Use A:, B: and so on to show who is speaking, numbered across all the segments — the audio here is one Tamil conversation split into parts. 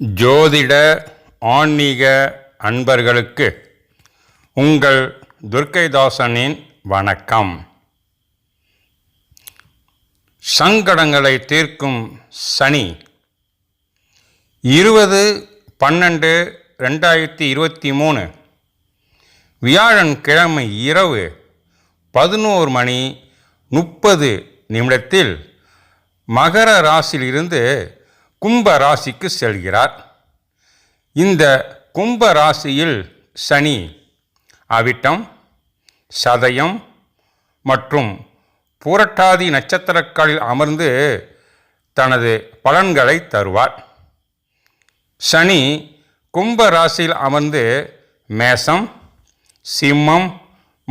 A: ஜோதிட ஆன்மீக அன்பர்களுக்கு உங்கள் துர்க்கைதாசனின் வணக்கம். சங்கடங்களை தீர்க்கும் சனி இருபது பன்னெண்டு ரெண்டாயிரத்தி இருபத்தி மூணு. வியாழன் கிழமை இரவு பதினோரு மணி முப்பது நிமிடத்தில் மகர ராசியிலிருந்து கும்ப ராசிக்கு செல்கிறார். இந்த கும்ப ராசியில் சனி அவிட்டம் சதயம் மற்றும் பூரட்டாதி நட்சத்திரக்களில் அமர்ந்து தனது பலன்களை தருவார். சனி கும்ப ராசியில் அமர்ந்து மேசம் சிம்மம்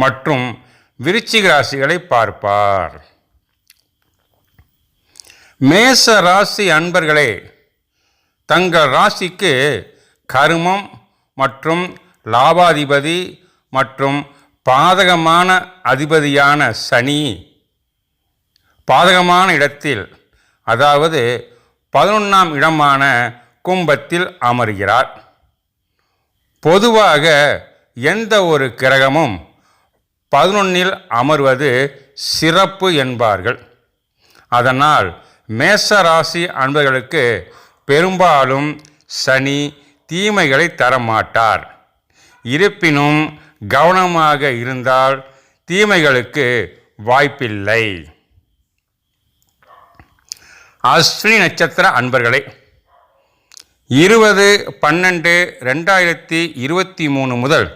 A: மற்றும் விருச்சிக ராசிகளை பார்ப்பார். மேச ராசி அன்பர்களே தங்கள் ராசிக்கு கருமம் மற்றும் லாபாதிபதி மற்றும் பாதகமான அதிபதியான சனி பாதகமான இடத்தில் அதாவது பதினொன்றாம் இடமான கும்பத்தில் அமர்கிறார். பொதுவாக எந்த ஒரு கிரகமும் பதினொன்னில் அமர்வது சிறப்பு என்பார்கள். அதனால் மேச ராசி அன்பர்களுக்கு பெரும்பாலும் சனி தீமைகளை தரமாட்டார். இருப்பினும் கவனமாக இருந்தால் தீமைகளுக்கு வாய்ப்பில்லை. அஸ்வினி நட்சத்திர அன்பர்களே இருபது பன்னெண்டு ரெண்டாயிரத்தி இருபத்தி மூணு முதல்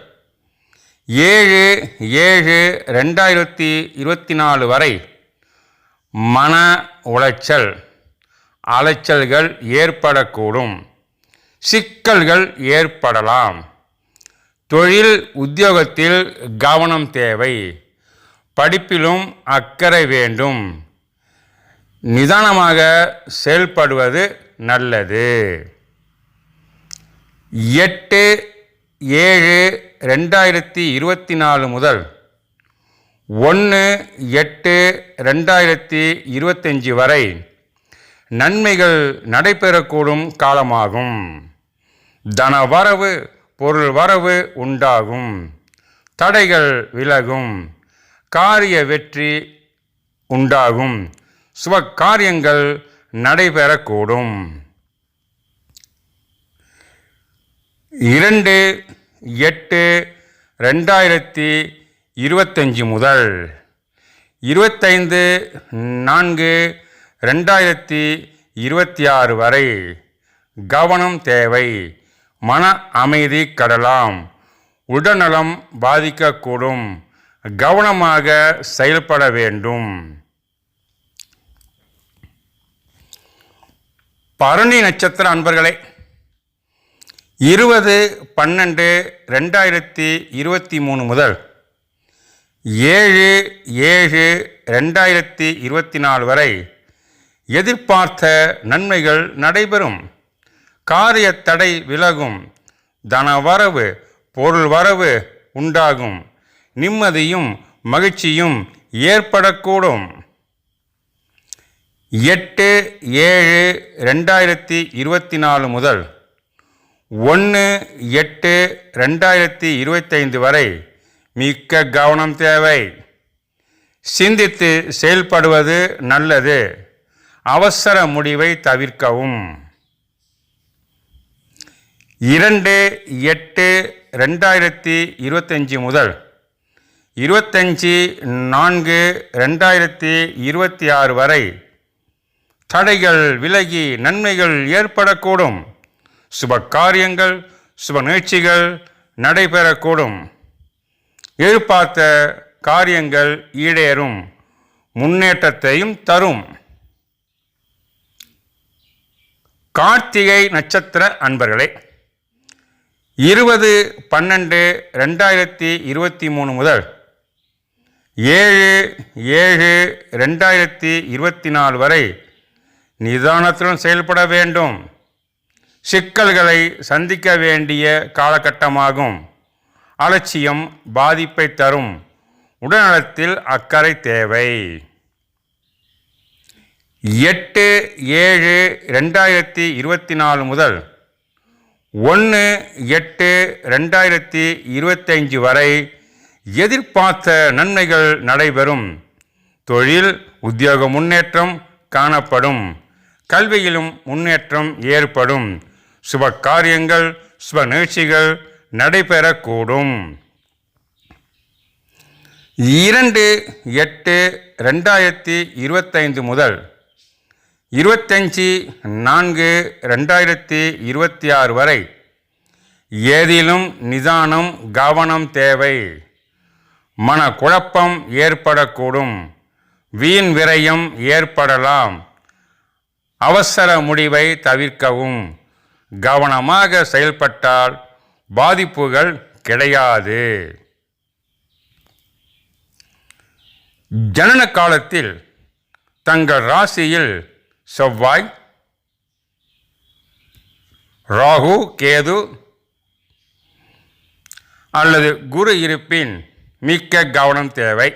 A: ஏழு ஏழு ரெண்டாயிரத்தி இருபத்தி நாலு வரை மன உளைச்சல் அலைச்சல்கள் ஏற்படக்கூடும். சிக்கல்கள் ஏற்படலாம். தொழில் உத்தியோகத்தில் கவனம் தேவை. படிப்பிலும் அக்கறை வேண்டும். நிதானமாக செயல்படுவது நல்லது. எட்டு ஏழு ரெண்டாயிரத்தி இருபத்தி நாலு முதல் ஒன்று எட்டு ரெண்டாயிரத்தி இருபத்தஞ்சி வரை நன்மைகள் நடைபெறக்கூடும் காலமாகும். தன வரவு பொருள் வரவு உண்டாகும். தடைகள் விலகும். காரிய வெற்றி உண்டாகும். சுவ காரியங்கள் நடைபெறக்கூடும். இரண்டு எட்டு ரெண்டாயிரத்தி இருபத்தஞ்சி முதல் இருபத்தைந்து நான்கு ரெண்டாயிரத்தி இருபத்தி ஆறு வரை கவனம் தேவை மன அமைதி கடலாம் உடல்நலம் பாதிக்கக்கூடும் கவனமாக செயல்பட வேண்டும். பரணி நட்சத்திர அன்பர்களே இருபது பன்னெண்டு ரெண்டாயிரத்தி இருபத்தி மூணு முதல் ஏழு ஏழு ரெண்டாயிரத்தி இருபத்தி நாலு வரை எதிர்பார்த்த நன்மைகள் நடைபெறும். காரிய தடை விலகும். தன வரவு பொருள் வரவு உண்டாகும். நிம்மதியும் மகிழ்ச்சியும் ஏற்படக்கூடும். எட்டு ஏழு ரெண்டாயிரத்தி இருபத்தி நாலு முதல் ஒன்று எட்டு ரெண்டாயிரத்தி இருபத்தைந்து வரை மிக்க கவனம் தேவை. சிந்தித்து செயல்படுவது நல்லது. அவசர முடிவை தவிர்க்கவும். இரண்டு எட்டு ரெண்டாயிரத்தி இருபத்தஞ்சி முதல் இருபத்தஞ்சி நான்கு ரெண்டாயிரத்தி இருபத்தி ஆறு வரை தடைகள் விலகி நன்மைகள் ஏற்படக்கூடும். சுப காரியங்கள் சுப நிகழ்ச்சிகள் நடைபெறக்கூடும். எதிர்பார்த்த காரியங்கள் ஈடேறும் முன்னேற்றத்தையும் தரும். கார்த்திகை நட்சத்திர அன்பர்களே இருபது பன்னெண்டு ரெண்டாயிரத்தி இருபத்தி மூணு முதல் ஏழு ஏழு ரெண்டாயிரத்தி இருபத்தி நாலு வரை நிதானத்துடன் செயல்பட வேண்டும். சிக்கல்களை சந்திக்க வேண்டிய காலகட்டமாகும். அலட்சியம் பாதிப்பை தரும். உடல்நலத்தில் அக்கறை தேவை. எட்டு ஏழு ரெண்டாயிரத்தி இருபத்தி நாலு முதல் ஒன்று எட்டு ரெண்டாயிரத்தி இருபத்தஞ்சு வரை எதிர்பார்த்த நன்மைகள் நடைபெறும். தொழில் உத்தியோக முன்னேற்றம் காணப்படும். கல்வியிலும் முன்னேற்றம் ஏற்படும். சுப காரியங்கள் சுப நிகழ்ச்சிகள் நடைபெறக்கூடும். இரண்டு எட்டு ரெண்டாயிரத்தி இருபத்தைந்து முதல் இருபத்தஞ்சி நான்கு ரெண்டாயிரத்தி இருபத்தி ஆறு வரை ஏதிலும் நிதானம் கவனம் தேவை. மனக்குழப்பம் ஏற்படக்கூடும். வீண் விரயம் ஏற்படலாம். அவசர முடிவை தவிர்க்கவும். கவனமாக செயல்பட்டால் பாதிப்புகள் கிடையாது. ஜனன காலத்தில் தங்கள் ராசியில் செவ்வாய் ராகு கேது அல்லது குரு இருப்பின் மிக்க கவனம் தேவை.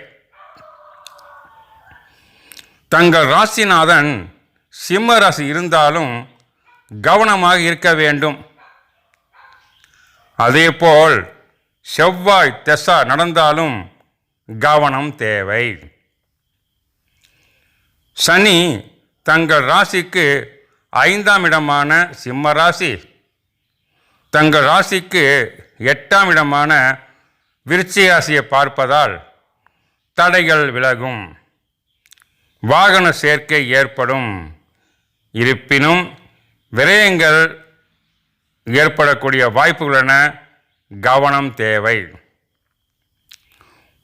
A: தங்கள் ராசிநாதன் சிம்ம ராசி இருந்தாலும் கவனமாக இருக்க வேண்டும். அதேபோல் செவ்வாய் தெசா நடந்தாலும் கவனம் தேவை. சனி தங்கள் ராசிக்கு ஐந்தாம் இடமான சிம்ம ராசி தங்கள் ராசிக்கு எட்டாம் இடமான விருச்சி ராசியை பார்ப்பதால் தடைகள் விலகும். வாகன சேர்க்கை ஏற்படும். இருப்பினும் விரயங்கள் ஏற்படக்கூடிய வாய்ப்புகளென கவனம் தேவை.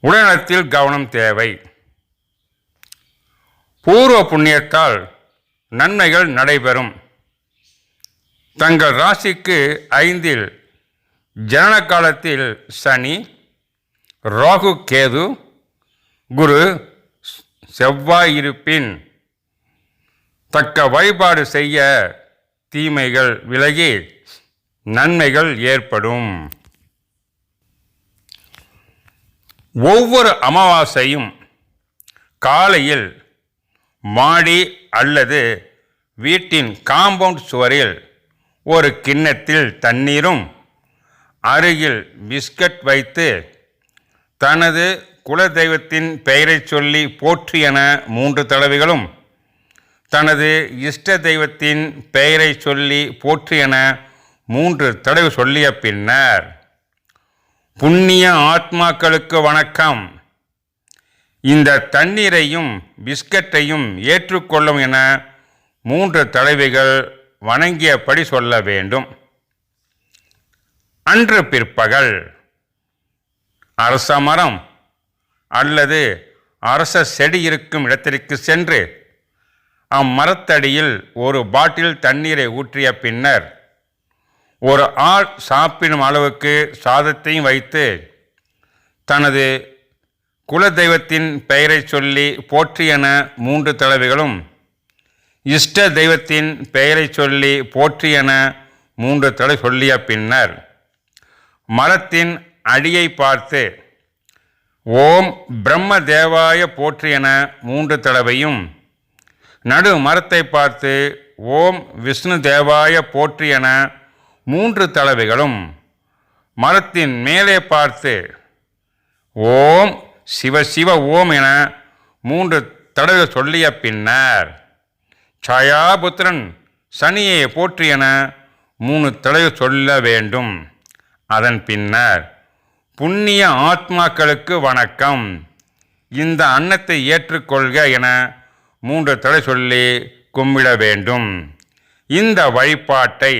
A: உடல்நலத்தில் கவனம் தேவை. பூர்வ புண்ணியத்தால் நன்மைகள் நடைபெறும். தங்கள் ராசிக்கு ஐந்தில் ஜனன காலத்தில் சனி ராகு கேது குரு செவ்வாய் இருப்பின் தக்க வழிபாடு செய்ய தீமைகள் விலகி நன்மைகள் ஏற்படும். ஒவ்வொரு அமாவாசையும் காலையில் மாடி அல்லது வீட்டின் காம்பவுண்ட் சுவரில் ஒரு கிண்ணத்தில் தண்ணீரும் அருகில் பிஸ்கட் வைத்து தனது குலதெய்வத்தின் பெயரைச் சொல்லி போற்று என மூன்று தடவைகளும் தனது இஷ்ட தெய்வத்தின் பெயரை சொல்லி போற்று என மூன்று தடவை சொல்லிய பின்னர் புண்ணிய ஆத்மாக்களுக்கு வணக்கம். இந்த தண்ணீரையும் பிஸ்கட்டையும் ஏற்றுக்கொள்ளும் என மூன்று தலைவிகள் வணங்கியபடி சொல்ல வேண்டும். அன்று பிற்பகல் அரச மரம் அல்லது அரச செடி இருக்கும் இடத்திற்கு சென்று அம்மரத்தடியில் ஒரு பாட்டில் தண்ணீரை ஊற்றிய பின்னர் ஒரு ஆள் சாப்பிடும் அளவுக்கு சாதத்தையும் வைத்து தனது குலதெய்வத்தின் பெயரை சொல்லி போற்றி என மூன்று தடவைகளும் இஷ்ட தெய்வத்தின் பெயரை சொல்லி போற்றி என மூன்று தடவை சொல்லிய பின்னர் மரத்தின் அடியை பார்த்து ஓம் பிரம்ம தேவாய போற்றி என மூன்று தடவையும் நடு மரத்தை பார்த்து ஓம் விஷ்ணு தேவாய போற்றி என மூன்று தலைவைகளும் மரத்தின் மேலே பார்த்து ஓம் சிவ சிவ ஓம் என மூன்று தடவை சொல்லிய பின்னர் சயாபுத்திரன் சனியை போற்றி என மூணு தடவை சொல்ல வேண்டும். அதன் பின்னர் புண்ணிய ஆத்மாக்களுக்கு வணக்கம். இந்த அன்னத்தை ஏற்றுக்கொள்க என மூன்று தடவை சொல்லி கும்பிட வேண்டும். இந்த வழிபாட்டை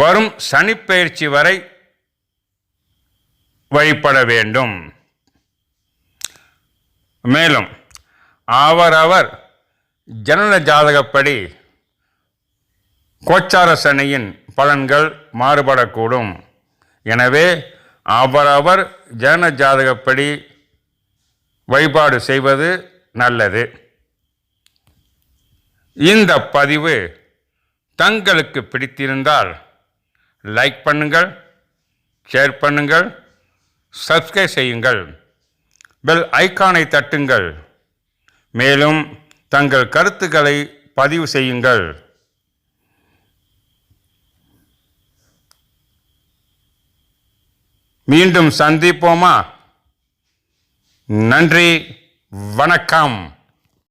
A: வரும் சனிப்பெயர்ச்சி வரை வழிபட வேண்டும். மேலும் அவரவர் ஜனன ஜாதகப்படி கோச்சார சனியின் பலன்கள் மாறுபடக்கூடும். எனவே அவரவர் ஜன ஜாதகப்படி வழிபாடு செய்வது நல்லது. இந்த பதிவு தங்களுக்கு பிடித்திருந்தால் லைக் பண்ணுங்கள் ஷேர் பண்ணுங்கள் சப்ஸ்கிரைப் செய்யுங்கள். பெல் ஐக்கானை தட்டுங்கள். மேலும் தங்கள் கருத்துக்களை பதிவு செய்யுங்கள். மீண்டும் சந்திப்போமா? நன்றி வணக்கம்.